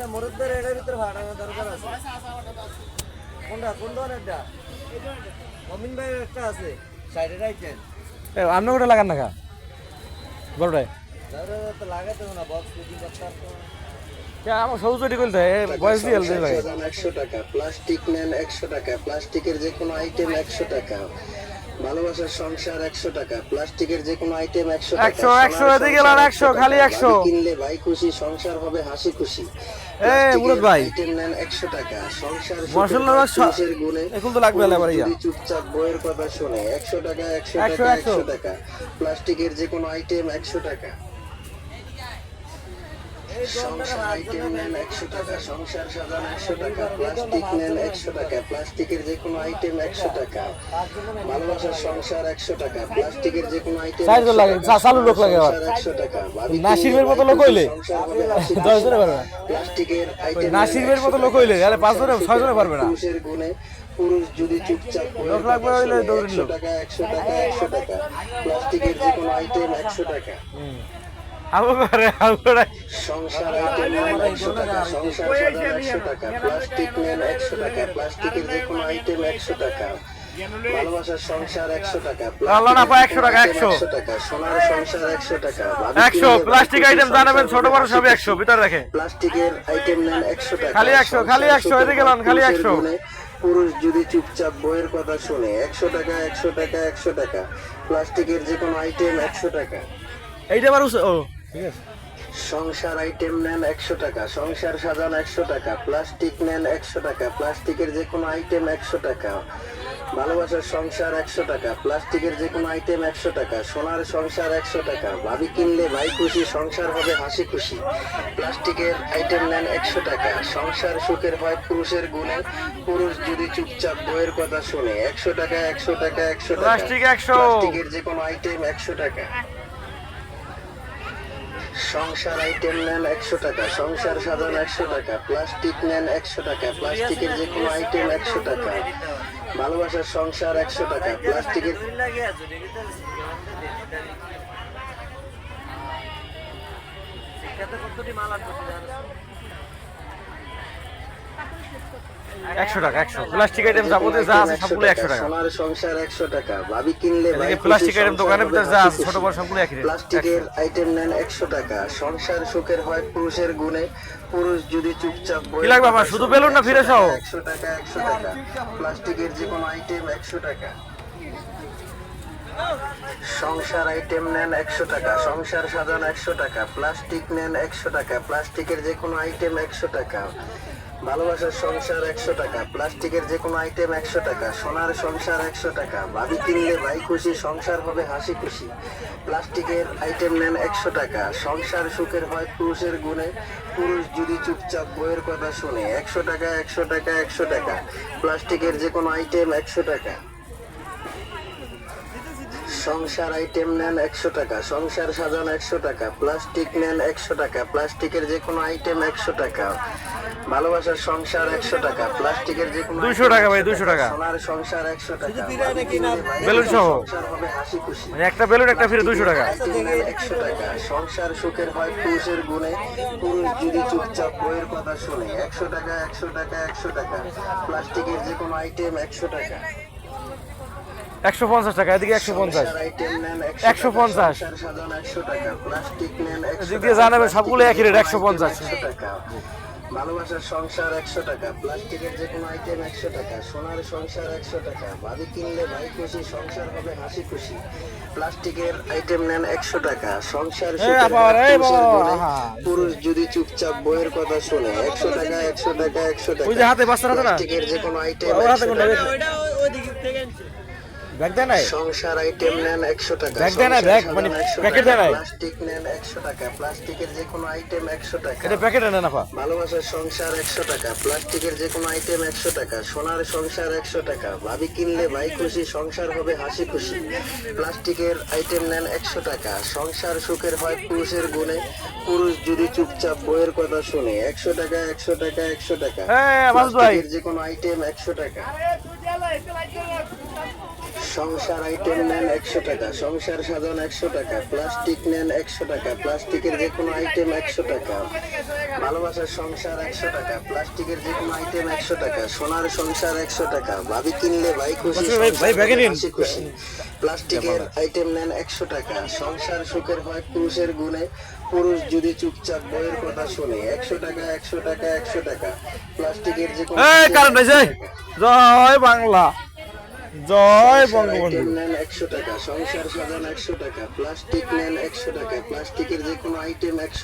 আচ্ছা মরুদের এটার ভিতরে ভাড়ানো দরকার আছে। কোনটা? কোন ধরনেরটা? মমিন ভাইয়ের একটা আছে সাইডে রাইটেন আপনি ওটা লাগান না খা। বড়টাই তাহলে তো লাগাতে না বক্স ফিটিং করতে পারতো আমার সবুজ রেডি করতে বয়স দিয়ে এলতে লাগে একশো টাকা। প্লাস্টিক নেন একশো টাকা। প্লাস্টিকের যে কোনো আইটেম একশো টাকা। ভালোবাসার সংসার একশো টাকা। প্লাস্টিকের যে কোনো আইটেম একশো একশো, একশো, এদিকে একশো, খালি একশো। কিনলে ভাই খুশি সংসার হবে হাসি খুশি। মুরাদ ভাই। একশো টাকা সংসার মশলা এখন তো লাগবে আবার ইয়া। চুপচাপ বইয়ের কথা শুনে একশো টাকা একশো একশো, টাকা একশো। একশো টাকা প্লাস্টিকের যে কোনো আইটেম একশো টাকা সংসার আইটেম নেন একশো টাকা সংসার সাজান একশো টাকা প্লাস্টিক নেন একশো টাকা প্লাস্টিকের যে কোনো আইটেম একশো টাকা ভালোবাসার সংসার একশো টাকা প্লাস্টিকের যে কোনো আইটেম লাগে, চালু লোক লাগে আবার। একশো টাকা নাসিমের মতো লোক হইলে দশ জনে পারবে না। প্লাস্টিকের আইটেম নাসিমের মতো লোক হইলে আরে পাঁচ জনে ছয় জনে পারবে না। পুরুষের গুণে পুরুষ যদি চুপচাপ বইয়ের লোক লাগবে হইলে দৌড়ের টাকা একশো টাকা একশো টাকা প্লাস্টিকের যে কোনো আইটেম একশো টাকা। আবু করে আবু করে সংসার আইটেম টাকা সংসার টাকা প্লাস্টিক নেন টাকা প্লাস্টিকের যে কোনো আইটেম একশো টাকা ভালোবাসার সংসার একশো টাকা আল্লাহ না পায় 100 টাকা, 100 একশো টাকা সোনার সংসার একশো টাকা ভাবি একশো কিনলে প্লাস্টিক আইটেম জানাবেন ছোট বড় সবই হাসি একশো ভিতরে রাখে প্লাস্টিকের আইটেম নেন টাকা খালি 100, খালি 100, এদিকে লন, খালি 100 পুরুষের পুরুষ যদি চুপচাপ বইয়ের কথা শুনে একশো টাকা একশো টাকা একশো টাকা প্লাস্টিকের যে কোনো আইটেম একশো টাকা এইটা আবার ও ঠিক আছে সংসার আইটেম নেন একশো টাকা সংসার সাজান একশো টাকা প্লাস্টিক নেন একশো টাকা প্লাস্টিকের যে কোনো আইটেম একশো টাকা ভালোবাসার সংসার একশো টাকা প্লাস্টিকের যে কোনো আইটেম একশো টাকা সোনার সংসার একশো টাকা ভাবি কিনলে ভাই খুশি সংসার হবে হাসি খুশি প্লাস্টিকের আইটেম নেন একশো টাকা সংসার সুখের হয় পুরুষের গুণে পুরুষ যদি চুপচাপ বইয়ের কথা শুনে একশো টাকা একশো টাকা একশো টাকা প্লাস্টিকের যে কোনো আইটেম একশো টাকা সংসার আইটেম নেন একশো টাকা, সংসার সাজান একশো টাকা প্লাস্টিক নেন একশো টাকা প্লাস্টিকের যে কোনো আইটেম একশো টাকা, ভালোবাসার সংসার একশো টাকা প্লাস্টিকের কতটি মাল জানো একশো টাকা একশো প্লাস্টিক আইটেম যাবতীয় যা আছে সবগুলো একশো টাকা সোনার সংসার একশো টাকা ভাবি কিনলে ভাই এদিকে খুশি, প্লাস্টিক আইটেম দোকানের ভিতরে যা আছে ছোট বড় সবগুলো একই প্লাস্টিকের আইটেম নেন একশো টাকা সংসার সুখের হয় পুরুষের গুণে পুরুষ যদি চুপচাপ কি লাগবে আমার? শুধু বেলুন না ফিরে সহ? একশো টাকা একশো টাকা প্লাস্টিকের যে কোনো আইটেম একশো টাকা সংসার আইটেম নেন একশো টাকা সংসার সাজান একশো টাকা প্লাস্টিক নেন একশো টাকা প্লাস্টিকের যে কোনো আইটেম একশো টাকা ভালোবাসার সংসার একশো টাকা প্লাস্টিকের যে কোনো আইটেম একশো টাকা সোনার সংসার একশো টাকা ভাবি কিনলে ভাই খুশি সংসার হবে হাসি খুশি প্লাস্টিকের আইটেম নেন একশো টাকা সংসার সুখের হয় পুরুষের গুণে পুরুষ যদি চুপচাপ বইয়ের কথা শুনে একশো টাকা একশো টাকা একশো টাকা প্লাস্টিকের যে কোনো আইটেম একশো টাকা সংসার আইটেম নেন একশো টাকা সংসার সাজান একশো টাকা প্লাস্টিক নেন একশো টাকা প্লাস্টিকের যে কোনো আইটেম একশো টাকা ভালোবাসার সংসার একশো টাকা প্লাস্টিকের যে কোনো 200 টাকা ভাই, 200 টাকা। সোনার সংসার একশো টাকা। বেলুন সহ। হবে হাসি খুশি। মানে একটা বেলুন একটা ফিরে দুশো টাকা। একশো টাকা। সংসার সুখের হয় পুরুষের গুণে। পুরুষ যদি চুপচাপ বইয়ের কথা শুনে একশো টাকা একশো টাকা একশো টাকা। প্লাস্টিকের যে কোনো আইটেম একশো টাকা। একশো পঞ্চাশ টাকা এদিকে একশো পঞ্চাশ। সংসার item নেন 150 সংসার সাজান 100 টাকা। প্লাস্টিক নেন 100 এদিক দিয়ে জানাবে সবগুলো একই রেট, 150 100 টাকা। ভালোবাসার সংসার একশো টাকা প্লাস্টিকের যে কোনো আইটেম একশো টাকা সোনার সংসার একশো টাকা ভাবি কিনলে ভাই খুশি সংসার হবে হাসি খুশি। প্লাস্টিকের আইটেম নেন একশো টাকা সংসার। পুরুষ যদি চুপচাপ বইয়ের কথা শুনে একশো টাকা একশো টাকা একশো টাকা ওই যে হাতে বাচ্চার হাতে না? প্লাস্টিকের যে কোনো আইটেম ব্যাগ দেয় নাই? সংসার আইটেম নেন একশো টাকা ব্যাগ দেয় না, ব্যাগ, মানে প্যাকেট দেয় নাই? প্লাস্টিক নেন একশো টাকা প্লাস্টিকের যে কোনো আইটেম একশো টাকা। এটা প্যাকেটে নেন আপা ভালোবাসার সংসার একশো টাকা প্লাস্টিকের যে কোনো আইটেম একশো টাকা সোনার সংসার একশো টাকা। ভাবি কিনলে ভাই খুশি সংসার হবে হাসি খুশি। প্লাস্টিকের আইটেম নেন একশো টাকা। সংসার সুখের হয় পুরুষের গুণে। পুরুষ যদি চুপচাপ বইয়ের কথা শুনে একশো টাকা একশো টাকা একশো টাকা। হ্যাঁ, ভাই। প্লাস্টিকের যে কোনো আইটেম একশো টাকা। সংসার আইটেম নেন একশো টাকা। সংসার সাজান একশো টাকা প্লাস্টিক নেন একশো টাকা প্লাস্টিকের যে কোনো আইটেম একশো টাকা। ভালোবাসার সংসার একশো টাকা প্লাস্টিকের যে কোনো আইটেম একশো টাকা সোনার সংসার একশো টাকা ভাবি কিনলে ভাই খুশি খুশি। প্লাস্টিকের আইটেম নেন একশো টাকা সংসার সুখের হয় পুরুষের গুণে। পুরুষ যদি চুপচাপ বইয়ের কথা শুনে একশো টাকা একশো টাকা একশো টাকা প্লাস্টিকের যে কোনো কারণ জয় বাংলা। জয় বঙ্গবন্ধু। নেন একশো টাকা সংসার সাজান একশো টাকা প্লাস্টিক নেন একশো টাকা প্লাস্টিকের যে কোনো আইটেম একশো